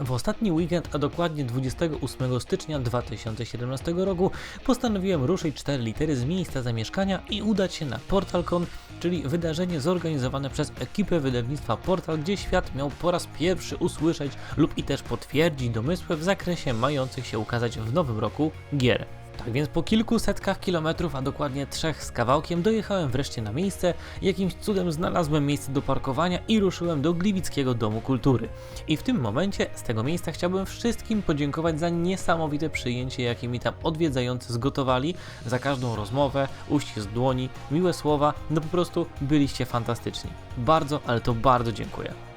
W ostatni weekend, a dokładnie 28 stycznia 2017 roku, postanowiłem ruszyć 4 litery z miejsca zamieszkania i udać się na PortalCon, czyli wydarzenie zorganizowane przez ekipę wydawnictwa Portal, gdzie świat miał po raz pierwszy usłyszeć lub i też potwierdzić domysły w zakresie mających się ukazać w nowym roku gier. Tak więc po kilku setkach kilometrów, a dokładnie trzech z kawałkiem, dojechałem wreszcie na miejsce, jakimś cudem znalazłem miejsce do parkowania i ruszyłem do Gliwickiego Domu Kultury. I w tym momencie z tego miejsca chciałbym wszystkim podziękować za niesamowite przyjęcie, jakie mi tam odwiedzający zgotowali, za każdą rozmowę, uścisk dłoni, miłe słowa, no po prostu byliście fantastyczni. Bardzo, ale to bardzo dziękuję.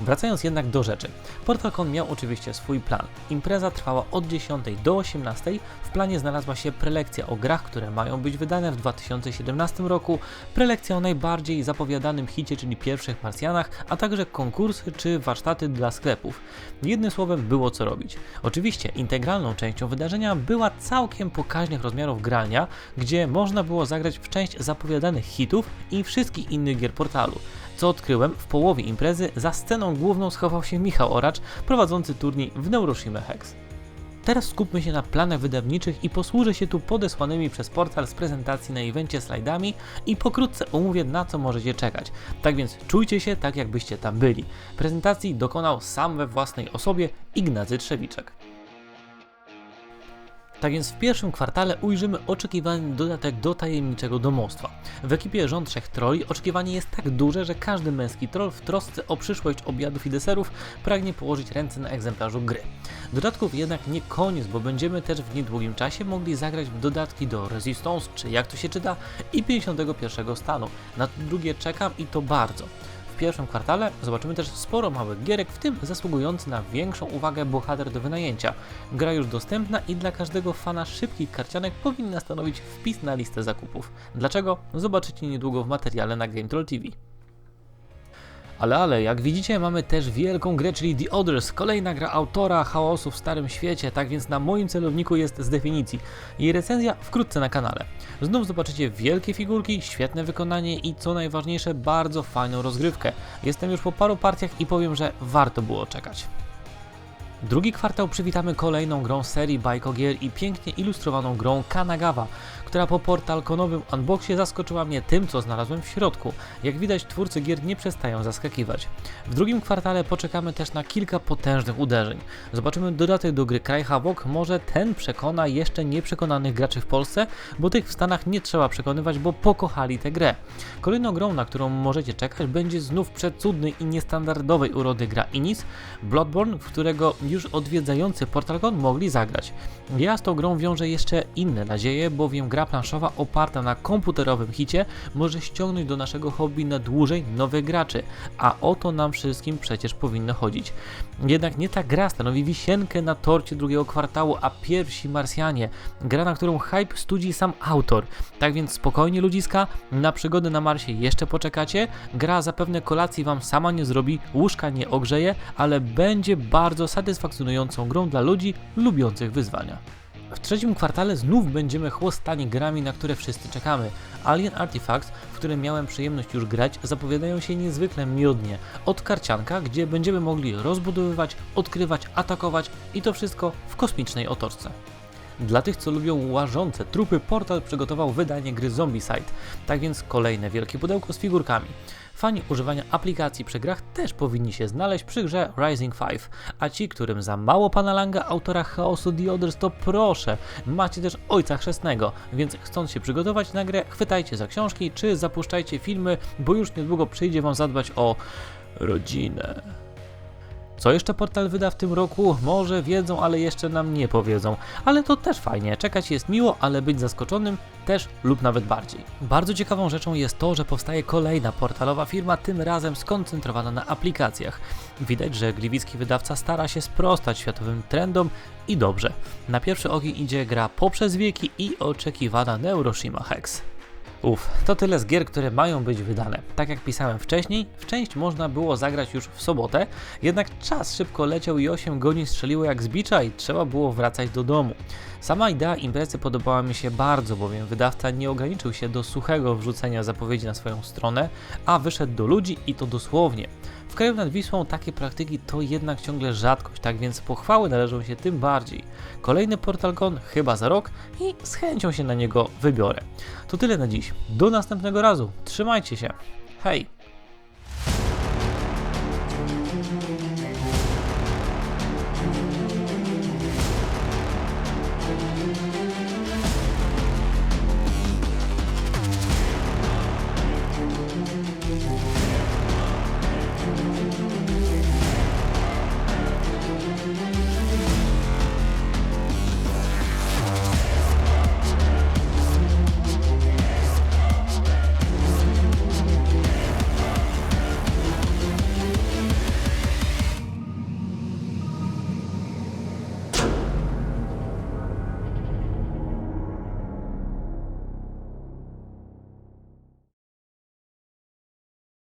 Wracając jednak do rzeczy. PortalCon miał oczywiście swój plan. Impreza trwała od 10 do 18. W planie znalazła się prelekcja o grach, które mają być wydane w 2017 roku, prelekcja o najbardziej zapowiadanym hicie, czyli pierwszych Marsjanach, a także konkursy czy warsztaty dla sklepów. Jednym słowem było co robić. Oczywiście integralną częścią wydarzenia była całkiem pokaźnych rozmiarów gralnia, gdzie można było zagrać w część zapowiadanych hitów i wszystkich innych gier portalu. Co odkryłem, w połowie imprezy za sceną główną schował się Michał Oracz, prowadzący turniej w Neuroshima Hex. Teraz skupmy się na planach wydawniczych i posłużę się tu podesłanymi przez portal z prezentacji na evencie slajdami i pokrótce omówię na co możecie czekać. Tak więc czujcie się tak jakbyście tam byli. Prezentacji dokonał sam we własnej osobie Ignacy Trzewiczek. Tak więc w pierwszym kwartale ujrzymy oczekiwany dodatek do tajemniczego domostwa. W ekipie rząd trzech troli oczekiwanie jest tak duże, że każdy męski troll w trosce o przyszłość obiadów i deserów pragnie położyć ręce na egzemplarzu gry. Dodatków jednak nie koniec, bo będziemy też w niedługim czasie mogli zagrać w dodatki do Resistance, czy jak to się czyta, i 51 stanu. Na drugie czekam i to bardzo. Pierwszym kwartale zobaczymy też sporo małych gierek, w tym zasługujący na większą uwagę bohater do wynajęcia. Gra już dostępna i dla każdego fana szybkich karcianek powinna stanowić wpis na listę zakupów. Dlaczego? Zobaczycie niedługo w materiale na Game Troll TV. Ale, ale, jak widzicie, mamy też wielką grę, czyli The Others, kolejna gra autora chaosu w Starym Świecie, tak więc na moim celowniku jest z definicji. Jej recenzja wkrótce na kanale. Znów zobaczycie wielkie figurki, świetne wykonanie i co najważniejsze, bardzo fajną rozgrywkę. Jestem już po paru partiach i powiem, że warto było czekać. Drugi kwartał przywitamy kolejną grą serii Bajko Gier i pięknie ilustrowaną grą Kanagawa, która po portalkonowym unboxie zaskoczyła mnie tym, co znalazłem w środku. Jak widać, twórcy gier nie przestają zaskakiwać. W drugim kwartale poczekamy też na kilka potężnych uderzeń. Zobaczymy dodatek do gry Kraj Havok, może ten przekona jeszcze nieprzekonanych graczy w Polsce, bo tych w Stanach nie trzeba przekonywać, bo pokochali tę grę. Kolejną grą, na którą możecie czekać, będzie znów przecudnej i niestandardowej urody gra Inis, Bloodborne, w którego już odwiedzający PortalCon mogli zagrać. Ja z tą grą wiążę jeszcze inne nadzieje, bowiem gra planszowa oparta na komputerowym hicie może ściągnąć do naszego hobby na dłużej nowych graczy, a o to nam wszystkim przecież powinno chodzić. Jednak nie ta gra stanowi wisienkę na torcie drugiego kwartału, a pierwsi Marsjanie, gra na którą hype studzi sam autor. Tak więc spokojnie ludziska, na przygody na Marsie jeszcze poczekacie, gra zapewne kolacji wam sama nie zrobi, łóżka nie ogrzeje, ale będzie bardzo satysfakcjonującą grą dla ludzi lubiących wyzwania. W trzecim kwartale znów będziemy chłostani grami, na które wszyscy czekamy. Alien Artifacts, w którym miałem przyjemność już grać, zapowiadają się niezwykle miodnie. Od karcianka, gdzie będziemy mogli rozbudowywać, odkrywać, atakować i to wszystko w kosmicznej otoczce. Dla tych, co lubią łażące trupy, portal przygotował wydanie gry Zombicide, tak więc kolejne wielkie pudełko z figurkami. Fani używania aplikacji przy grach też powinni się znaleźć przy grze Rising 5, a ci, którym za mało pana Langa, autora chaosu The Others, to proszę, macie też ojca chrzestnego, więc chcąc się przygotować na grę, chwytajcie za książki czy zapuszczajcie filmy, bo już niedługo przyjdzie wam zadbać o rodzinę. Co jeszcze portal wyda w tym roku? Może wiedzą, ale jeszcze nam nie powiedzą. Ale to też fajnie. Czekać jest miło, ale być zaskoczonym też lub nawet bardziej. Bardzo ciekawą rzeczą jest to, że powstaje kolejna portalowa firma, tym razem skoncentrowana na aplikacjach. Widać, że gliwicki wydawca stara się sprostać światowym trendom i dobrze. Na pierwszy ogień idzie gra poprzez wieki i oczekiwana Neuroshima Hex. Uff, to tyle z gier, które mają być wydane. Tak jak pisałem wcześniej, w część można było zagrać już w sobotę, jednak czas szybko leciał i 8 godzin strzeliło jak z bicza i trzeba było wracać do domu. Sama idea imprezy podobała mi się bardzo, bowiem wydawca nie ograniczył się do suchego wrzucenia zapowiedzi na swoją stronę, a wyszedł do ludzi i to dosłownie. W kraju nad Wisłą takie praktyki to jednak ciągle rzadkość, tak więc pochwały należą się tym bardziej. Kolejny PortalCon chyba za rok i z chęcią się na niego wybiorę. To tyle na dziś. Do następnego razu. Trzymajcie się. Hej!